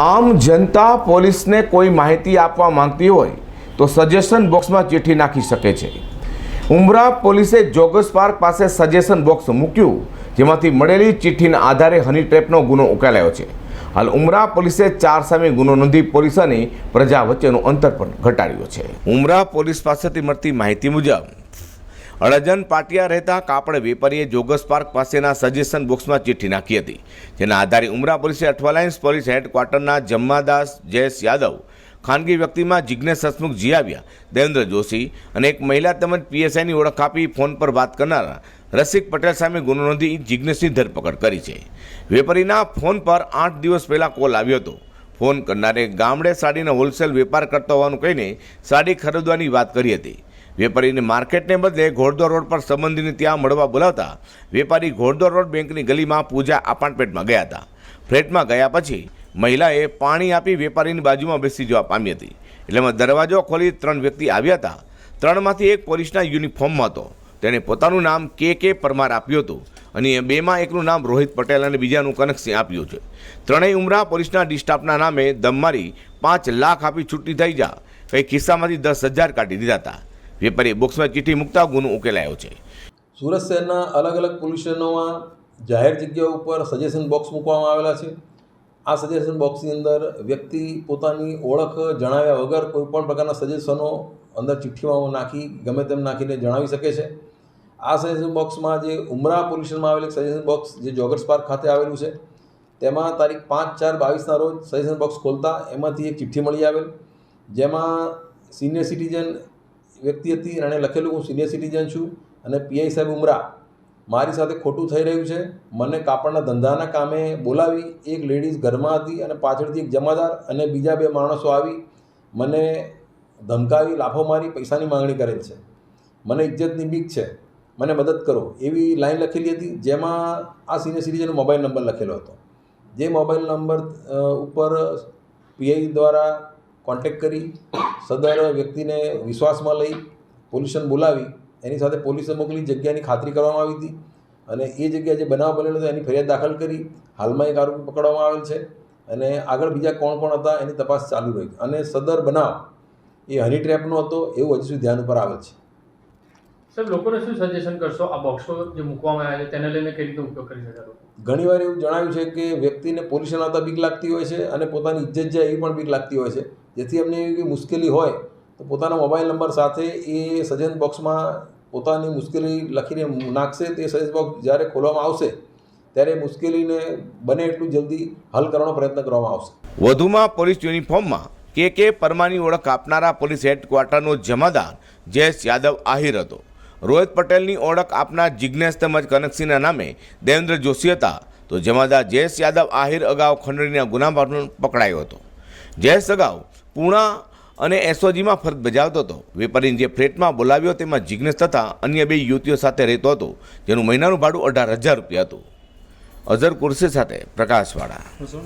આમ જનતા પોલીસને કોઈ માહિતી આપવા માંગતી હોય તો સજેશન બોક્સમાં ચિઠ્ઠી નાખી શકે છે. ઉમરા પોલીસે જોગસ પાર્ક પાસે સજેશન બોક્સ મૂક્યું, જેમાંથી મળેલી ચિઠ્ઠીના આધારે હની ટ્રેપનો ગુનો ઉકેલાયો છે. હાલ ઉમરા પોલીસે ચાર સામે ગુનો નોંધી પોલીસ અને પ્રજા વચ્ચેનું અંતર પણ ઘટાડ્યું છે. ઉમરા પોલીસ પાસેથી મળતી માહિતી મુજબ અડજન પાટિયા રહેતા કાપડ વેપારીએ જોગસ પાર્ક પાસેના સજેશન બોક્સમાં ચિઠ્ઠી નાખી હતી. જેના આધારે ઉમરા પોલીસે અઠવાલાઇન્સ પોલીસ હેડક્વાર્ટરના જમ્માદાસ જયેશ યાદવ, ખાનગી વ્યક્તિમાં જિજ્ઞેશ હસમુખ જીયાવ્યા દેવેન્દ્ર જોશી અને એક મહિલા તેમજ પીએસઆઈની ઓળખ આપી ફોન પર વાત કરનારા રસિક પટેલ સામે ગુનો નોંધી જિજ્ઞેશની ધરપકડ કરી છે. વેપારીના ફોન પર આઠ દિવસ પહેલાં કોલ આવ્યો હતો. ફોન કરનારે ગામડે સાડીનો હોલસેલ વેપાર કરતો હોવાનું કહીને સાડી ખરીદવાની વાત કરી હતી. વેપારીને માર્કેટને બદલે ઘોડદોર રોડ પર સંબંધીને ત્યાં મળવા બોલાવતા વેપારી ઘોડદોર રોડ બેંકની ગલીમાં પૂજા અપાર્ટમેન્ટમાં ગયા હતા. ફ્લેટમાં ગયા પછી મહિલાએ પાણી આપી વેપારીની બાજુમાં બેસી જવા પામી હતી. એટલેમાં દરવાજો ખોલી ત્રણ વ્યક્તિ આવ્યા હતા. ત્રણમાંથી એક પોલીસના યુનિફોર્મમાં હતો. તેણે પોતાનું નામ કે કે પરમાર આપ્યું હતું અને એ બેમાં એકનું નામ રોહિત પટેલ અને બીજાનું કનેક્શન આપ્યું છે. ત્રણેય ઉમરા પોલીસના ડિસ્ટાફના નામે દમ મારી પાંચ લાખ આપી છૂટી થઈ જા. કંઈ ખિસ્સામાંથી દસ હજાર કાઢી દીધા હતા. વેપારીએ બોક્સમાં ચીઠી મૂકતા ગુનો ઉકેલાયો છે. સુરત શહેરના અલગ અલગ પોલીસ સ્ટેશનોમાં જાહેર જગ્યાઓ ઉપર સજેશન બોક્સ મૂકવામાં આવેલા છે. આ સજેશન બોક્સની અંદર વ્યક્તિ પોતાની ઓળખ જણાવ્યા વગર કોઈપણ પ્રકારના સજેશનો અંદર ચિઠ્ઠીમાં નાખી, ગમે તેમ નાખીને જણાવી શકે છે. આ સજેશન બોક્સમાં જે ઉમરા પોલીસ સ્ટેશનમાં આવેલું સજેશન બોક્સ જે જોગર્સ પાર્ક ખાતે આવેલું છે, તેમાં તારીખ પાંચ ચાર બાવીસના રોજ સજેશન બોક્સ ખોલતા એમાંથી એક ચિઠ્ઠી મળી આવેલ. જેમાં સિનિયર સિટીઝન વ્યક્તિ હતી એણે લખેલું, હું સિનિયર સિટીઝન છું અને પીઆઈ સાહેબ ઉમરા. મારી સાથે ખોટું થઈ રહ્યું છે. મને કાપડના ધંધાના કામે બોલાવી, એક લેડીઝ ઘરમાં હતી અને પાછળથી એક જમાદાર અને બીજા બે માણસો આવી, મને ધમકાવી, લાફો મારી, પૈસાની માંગણી કરેલ છે. મને ઇજ્જતની બીક છે. મને મદદ કરો. એવી લાઈન લખેલી હતી, જેમાં આ સિનિયર સિટીઝનનો મોબાઈલ નંબર લખેલો હતો. જે મોબાઈલ નંબર ઉપર પીઆઈ દ્વારા કોન્ટેક્ટ કરી, સદર વ્યક્તિને વિશ્વાસમાં લઈ પોલીસને બોલાવી, એની સાથે પોલીસે મોકલી, જગ્યાની ખાતરી કરવામાં આવી હતી અને એ જગ્યાએ જે બનાવ બનેલો હતો એની ફરિયાદ દાખલ કરી. હાલમાં એક આરોપી પકડવામાં આવેલ છે અને આગળ બીજા કોણ કોણ હતા એની તપાસ ચાલુ રહી. અને સદર બનાવ એ હની ટ્રેપનો હતો, એવું હજુ સુધી ધ્યાન ઉપર આવે છે. સાહેબ લોકોને શું સજેશન કરશો? આ બોક્સો જે મૂકવામાં આવ્યા છે તેને લઈને કઈ રીતે ઉપયોગ કરી શકાય ઘણીવાર એવું જણાવ્યું છે કે વ્યક્તિને પોલીસને આવતા બીક લાગતી હોય છે અને પોતાની ઇજ્જત જાય એવી પણ બીક લાગતી હોય છે. જેથી એમને એવી મુશ્કેલી હોય તો પોતાના મોબાઈલ નંબર સાથે એ સજેશન બોક્સમાં પોતાની મુશ્કેલી લખીને નાખશે તે સજેશન બોક્સ જ્યારે ખોલવામાં આવશે ત્યારે મુશ્કેલીને બને એટલું જલ્દી હલ કરવાનો પ્રયત્ન કરવામાં આવશે. વધુમાં પોલીસ યુનિફોર્મમાં કે કે પરમાની ઓળખ આપનારા પોલીસ હેડક્વાર્ટરનો જમાદાર જયેશ યાદવ આહિર હતો. રોહિત પટેલની ઓળખ આપનાર જિજ્ઞેશ તેમજ કનકસિંહના નામે દેવેન્દ્ર જોશી હતા. તો જમાદાર જયેશ યાદવ, આહિર અગાઉ ખંડણીના ગુનામાં પકડાયો હતો. જયેશ અગાઉ પૂણા અને એસઓજીમાં ફરજ બજાવતો હતો. વેપારીને જે ફ્લેટમાં બોલાવ્યો તેમાં જિજ્ઞેશ તથા અન્ય બે યુવતીઓ સાથે રહેતો હતો, જેનું મહિનાનું ભાડું અઢાર હજાર રૂપિયા હતું. અઝર કુર્સી સાથે પ્રકાશવાળા.